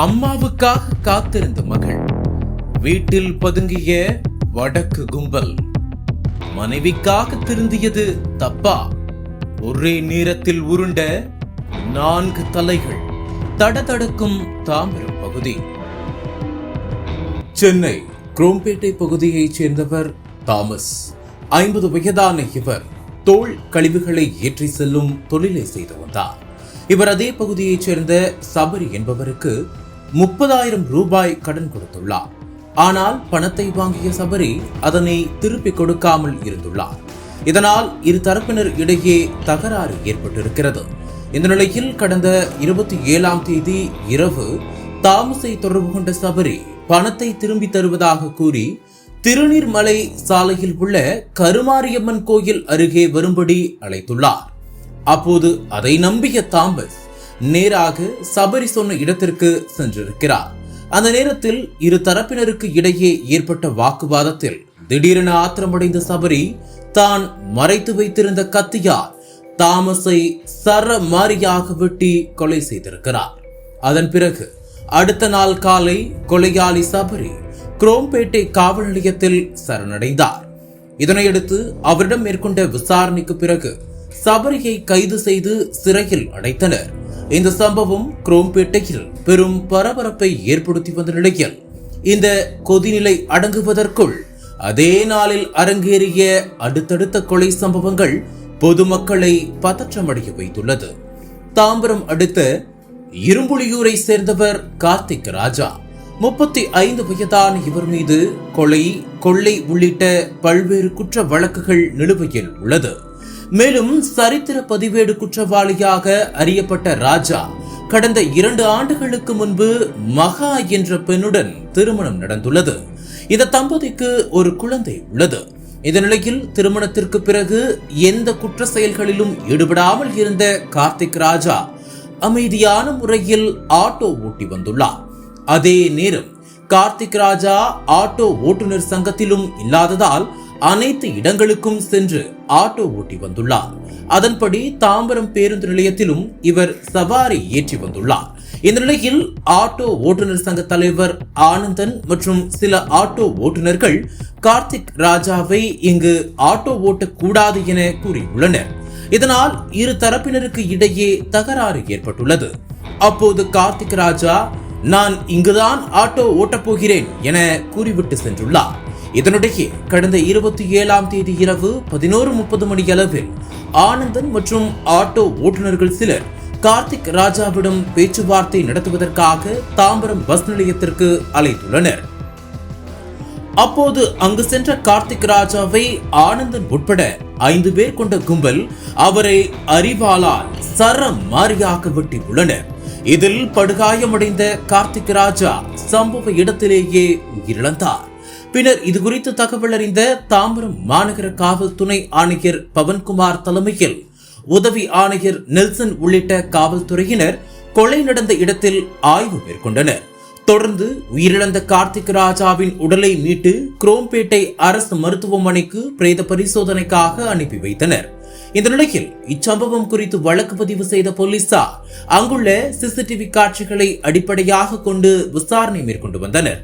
அம்மாவுக்காக காத்திருந்த மகள் வீட்டில் பதுங்கிய வடக்கு கும்பல். மனைவிக்காக திருந்தியது தப்பா? ஒரே நேரத்தில் உருண்ட நான்கு தலைகள் தடதடக்கும் தாமிரம் பகுதி. சென்னை குரோம்பேட்டை பகுதியைச் சேர்ந்தவர் தாமஸ். ஐம்பது வயதான இவர் தோல் கழிவுகளை ஏற்றி செல்லும் தொழிலை செய்து வந்தார். இவர் அதே பகுதியைச் சேர்ந்த சபரி என்பவருக்கு முப்பதாயிரம் ரூபாய் கடன் கொடுத்துள்ளார். ஆனால் பணத்தை வாங்கிய சபரி அதனை திருப்பிக் கொடுக்காமல் இருந்துள்ளார். இதனால் இரு தரப்பினர் இடையே தகராறு ஏற்பட்டிருக்கிறது. இந்த நிலையில் கடந்த இருபத்தி ஏழாம் தேதி இரவு தாமஸை தொடர்பு கொண்ட சபரி பணத்தை திரும்பி தருவதாக கூறி திருநீர்மலை சாலையில் உள்ள கருமாரியம்மன் கோயில் அருகே வரும்படி அழைத்துள்ளார். அப்போது அதை நம்பிய தாமஸ் நேராக சபரி சொன்ன இடத்திற்கு சென்றிருக்கிறார். அந்த நேரத்தில் இரு தரப்பினருக்கு இடையே ஏற்பட்ட வாக்குவாதத்தில் திடீரென ஆத்திரமடைந்த சபரி தான் மறைத்து வைத்திருந்த கத்தியால் தாமஸை சரமாரியாக வெட்டி கொலை செய்திருக்கிறார். அதன் பிறகு அடுத்த நாள் காலை கொலையாளி சபரி குரோம்பேட்டை காவல் நிலையத்தில் சரணடைந்தார். இதனையடுத்து அவரிடம் மேற்கொண்ட விசாரணைக்கு பிறகு சபரியை கைது செய்து சிறையில் அடைத்தனர். இந்த சம்பவம் குரோம்பேட்டையில் பெரும் பரபரப்பை ஏற்படுத்தி வந்த நிலையில் இந்த கொதிநிலை அடங்குவதற்குள் அதே நாளில் அரங்கேறிய அடுத்தடுத்த கொலை சம்பவங்கள் பொதுமக்களை பதற்றமடைய வைத்துள்ளது. தாம்பரம் அடுத்த இரும்புலியூரை சேர்ந்தவர் கார்த்திக் ராஜா முப்பத்தி ஐந்து வயதான இவர் மீது கொலை கொள்ளை உள்ளிட்ட பல்வேறு குற்ற வழக்குகள் நிலுவையில் உள்ளது. மேலும் சரித்திர பதிவேடு குற்றவாளியாக அறியப்பட்ட ராஜா கடந்த இரண்டு ஆண்டுகளுக்கு முன்பு மகா என்ற பெண்ணுடன் திருமணம் நடந்துள்ளது. இந்த தம்பதிக்கு ஒரு குழந்தை உள்ளது. இந்த நிலையில் திருமணத்திற்கு பிறகு எந்த குற்ற செயல்களிலும் ஈடுபடாமல் இருந்த கார்த்திக் ராஜா அமைதியான முறையில் ஆட்டோ ஓட்டி வந்துள்ளார். அதே நேரம் கார்த்திக் ராஜா ஆட்டோ ஓட்டுநர் சங்கத்திலும் இல்லாததால் அனைத்து இடங்களுக்கும் சென்று ஆட்டோ ஓட்டி வந்துள்ளார். அதன்படி தாம்பரம் பேருந்து நிலையத்திலும் இவர் சவாரி ஏற்றி வந்துள்ளார். இந்த நிலையில் ஆட்டோ ஓட்டுநர் சங்க தலைவர் ஆனந்தன் மற்றும் சில ஆட்டோ ஓட்டுநர்கள் கார்த்திக் ராஜாவை இங்கு ஆட்டோ ஓட்டக்கூடாது என கூறியுள்ளனர். இதனால் இரு தரப்பினருக்கு இடையே தகராறு ஏற்பட்டுள்ளது. அப்போது கார்த்திக் ராஜா நான் இங்குதான் ஆட்டோ ஓட்டப் போகிறேன் என கூறிவிட்டு சென்றுள்ளார். இதனிடையே கடந்த இருபத்தி ஏழாம் தேதி இரவு பதினோரு முப்பது மணி அளவில் ஆனந்தன் மற்றும் ஆட்டோ ஓட்டுநர்கள் சிலர் கார்த்திக் ராஜாவிடம் பேச்சுவார்த்தை நடத்துவதற்காக தாம்பரம் பஸ் நிலையத்திற்கு அழைத்துள்ளனர். அப்போது அங்கு சென்ற கார்த்திக் ராஜாவை ஆனந்தன் உட்பட ஐந்து பேர் கொண்ட கும்பல் அவரை அறிவாளால் சரம் மாறியாக வெட்டி உள்ளனர் இதில் படுகாயமடைந்த கார்த்திக் ராஜா சம்பவ இடத்திலேயே உயிரிழந்தார். பின்னர் இது குறித்து தகவல் அறிந்த தாம்பரம் மாநகர காவல் துணை ஆணையர் பவன்குமார் தலைமையில் உதவி ஆணையர் நெல்சன் உள்ளிட்ட காவல்துறையினர் கொலை நடந்த இடத்தில் ஆய்வு மேற்கொண்டனர். தொடர்ந்து உயிரிழந்த கார்த்திக் ராஜாவின் உடலை மீட்டு குரோம்பேட்டை அரசு மருத்துவமனைக்கு பிரேத பரிசோதனைக்காக அனுப்பி வைத்தனர். இந்த நிலையில் இச்சம்பவம் குறித்து வழக்கு பதிவு செய்த போலீசார் அங்குள்ள சிசிடிவி காட்சிகளை அடிப்படையாக கொண்டு விசாரணை மேற்கொண்டு வந்தனர்.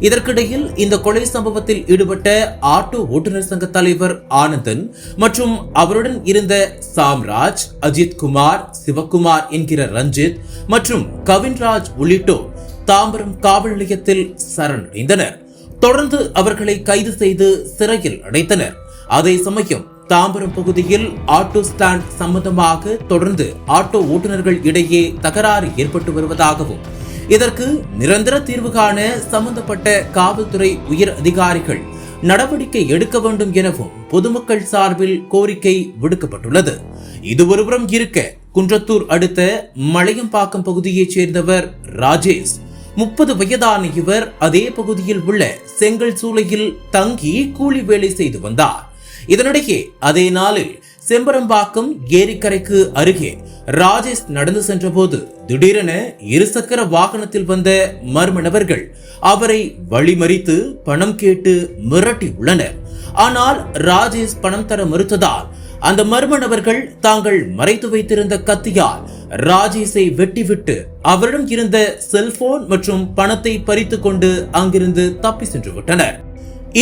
இதற்கிடையில் இந்த கொலை சம்பவத்தில் ஈடுபட்ட ஆட்டோ ஓட்டுநர் சங்க தலைவர் ஆனந்தன் மற்றும் அவருடன் இருந்த சாம்ராஜ் அஜித் குமார் சிவகுமார் என்கிற ரஞ்சித் மற்றும் கவின்ராஜ் உள்ளிட்டோர் தாம்பரம் காவல் நிலையத்தில் சரணடைந்தனர். தொடர்ந்து அவர்களை கைது செய்து சிறையில் அடைத்தனர். அதே சமயம் தாம்பரம் பகுதியில் ஆட்டோ ஸ்டாண்ட் சம்பந்தமாக தொடர்ந்து ஆட்டோ ஓட்டுநர்கள் இடையே தகராறு ஏற்பட்டு வருவதாகவும் இதற்கு நிரந்தர தீர்வு காண சம்பந்தப்பட்ட காவல்துறை உயர் அதிகாரிகள் நடவடிக்கை எடுக்க வேண்டும் எனவும் பொதுமக்கள் சார்பில் கோரிக்கை விடுக்கப்பட்டுள்ளது. இது ஒருபுறம் இருக்க குன்றத்தூர் அடுத்த மலையம்பாக்கம் பகுதியைச் சேர்ந்தவர் ராஜேஷ். முப்பது வயதான இவர் அதே பகுதியில் உள்ள செங்கல் சூளையில் தங்கி கூலி வேலை செய்து வந்தார். இதனிடையே அதே நாளில் செம்பரம்பாக்கம் ஏரிக்கரைக்கு அருகே ராஜேஷ் நடந்து சென்றபோது திடீரென இருசக்கர வாகனத்தில் வந்த மர்ம நபர்கள் அவரை வழிமறித்து பணம் கேட்டு மிரட்டி உள்ளனர். ஆனால் ராஜேஷ் பணம் தர மறுத்ததால் அந்த மர்ம நபர்கள் தாங்கள் மறைத்து வைத்திருந்த கத்தியால் ராஜேஷை வெட்டிவிட்டு அவரிடம் இருந்த செல்போன் மற்றும் பணத்தை பறித்து கொண்டு அங்கிருந்து தப்பி சென்று விட்டனர்.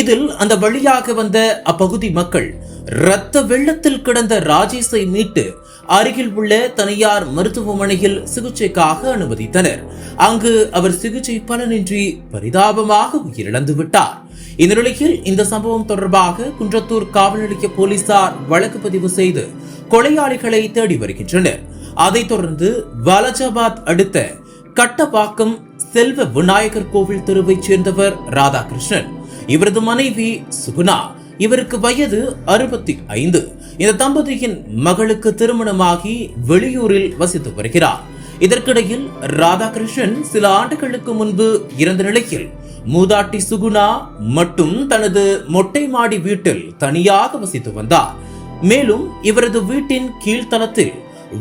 இதில் அந்த வழியாக வந்த அப்பகுதி மக்கள் இரத்த வெள்ளத்தில் கிடந்த ராஜேஷை மீட்டு அருகில் உள்ள தனியார் மருத்துவமனையில் சிகிச்சைக்காக அனுமதித்தனர். அங்கு அவர் சிகிச்சை பலனின்றி பரிதாபமாக உயிரிழந்து விட்டார். இந்த நிலையில் இந்த சம்பவம் தொடர்பாக குன்றத்தூர் காவல் நிலைய போலீசார் வழக்கு பதிவு செய்து கொலையாளிகளை தேடி வருகின்றனர். அதைத் தொடர்ந்து வாலஜாபாத் அடுத்த கட்டபாக்கம் செல்வ விநாயகர் கோவில் தெருவைச் சேர்ந்தவர் ராதாகிருஷ்ணன். இவரது மனைவி சுகுணா. இவருக்கு வயது அறுபத்தி ஐந்து. இந்த தம்பதியின் மகளுக்கு திருமணமாகி வெளியூரில் வசித்து வருகிறார். இதற்கிடையில் ராதாகிருஷ்ணன் சில ஆண்டுகளுக்கு முன்பு இறந்த நிலையில் மூதாட்டி சுகுணா மட்டும் தனது மொட்டை மாடி வீட்டில் தனியாக வசித்து வந்தார். மேலும் இவரது வீட்டின் கீழ்த்தளத்தில்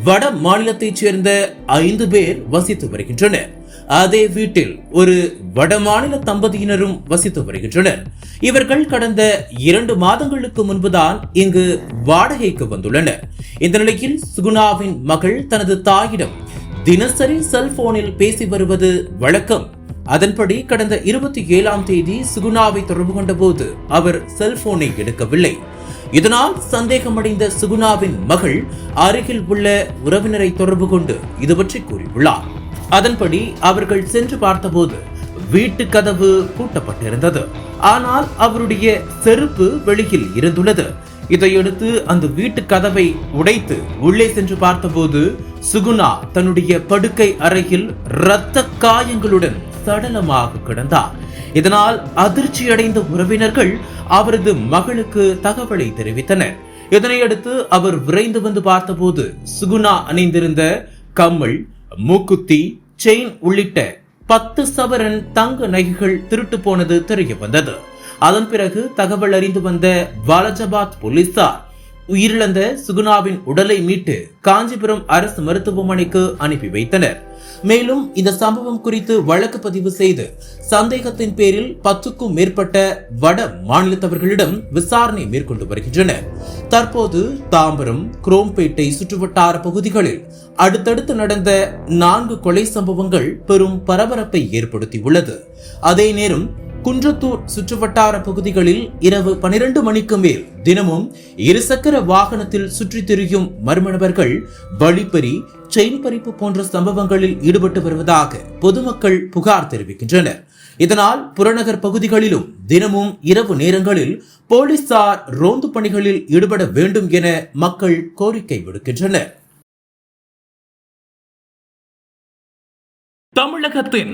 வட மாநிலத்தைச் சேர்ந்த ஐந்து பேர் வசித்து வருகின்றனர். அதே வீட்டில் ஒரு வடமாநில தம்பதியினரும் வசித்து வருகின்றனர். இவர்கள் கடந்த இரண்டு மாதங்களுக்கு முன்புதான் இங்கு வாடகைக்கு வந்துள்ளனர். இந்த நிலையில் சுகுணாவின் மகள் தனது தாயிடம் தினசரி செல்போனில் பேசி வருவது வழக்கம். அதன்படி கடந்த இருபத்தி ஏழாம் தேதி சுகுணாவை தொடர்பு கொண்ட போது அவர் செல்போனை எடுக்கவில்லை. இதனால் சந்தேகமடைந்த சுகுணாவின் மகள் அருகில் உள்ள உறவினரை தொடர்பு கொண்டு இது பற்றி கூறியுள்ளார். அதன்படி அவர்கள் சென்று பார்த்தபோது வீட்டு கதவு பூட்டப்பட்டிருந்தது. ஆனால் அவருடைய செருப்பு வெளியில் இருந்துள்ளது. இதையடுத்து அந்த வீட்டு கதவை உடைத்து உள்ளே சென்று பார்த்தபோது சுகுணா தன்னுடைய படுக்கை அறையில் இரத்த காயங்களுடன் சடலமாக கிடந்தார். இதனால் அதிர்ச்சியடைந்த உறவினர்கள் அவரது மகளுக்கு தகவலை தெரிவித்தனர். இதனையடுத்து அவர் விரைந்து வந்து பார்த்தபோது சுகுணா அணிந்திருந்த கம்மல் மூக்குத்தி செயின் உள்ளிட்ட பத்து சவரன் தங்க நகைகள் திருட்டு போனது தெரிய வந்தது. அதன் பிறகு தகவல் அறிந்து வந்த வாலஜபாத் போலீசார் உயிரிழந்த சுகுணாவின் உடலை மீட்டு காஞ்சிபுரம் அரசு மருத்துவமனைக்கு அனுப்பி வைத்தனர். மேலும் இந்த சம்பவம் குறித்து வழக்கு பதிவு செய்து சந்தேகத்தின் பேரில் பத்துக்கும் மேற்பட்ட வட மாநிலத்தவர்களிடம் விசாரணை மேற்கொண்டு வருகின்றனர். தற்போது தாம்பரம் குரோம்பேட்டை சுற்றுவட்டார பகுதிகளில் அடுத்தடுத்து நடந்த நான்கு கொலை சம்பவங்கள் பெரும் பரபரப்பை ஏற்படுத்தியுள்ளது. அதே நேரம் குன்றத்தூர் சுற்றுவட்டார பகுதிகளில் இரவு பனிரெண்டு மணிக்கு மேல் தினமும் இருசக்கர வாகனத்தில் சுற்றித் திரியும் மர்ம நபர்கள் வழிப்பறி செயின் பறிப்பு போன்ற சம்பவங்களில் ஈடுபட்டு வருவதாக பொதுமக்கள் புகார் தெரிவிக்கின்றனர். இதனால் புறநகர் பகுதிகளிலும் தினமும் இரவு நேரங்களில் போலீசார் ரோந்து பணிகளில் ஈடுபட வேண்டும் என மக்கள் கோரிக்கை விடுக்கின்றனர். தமிழகத்தின்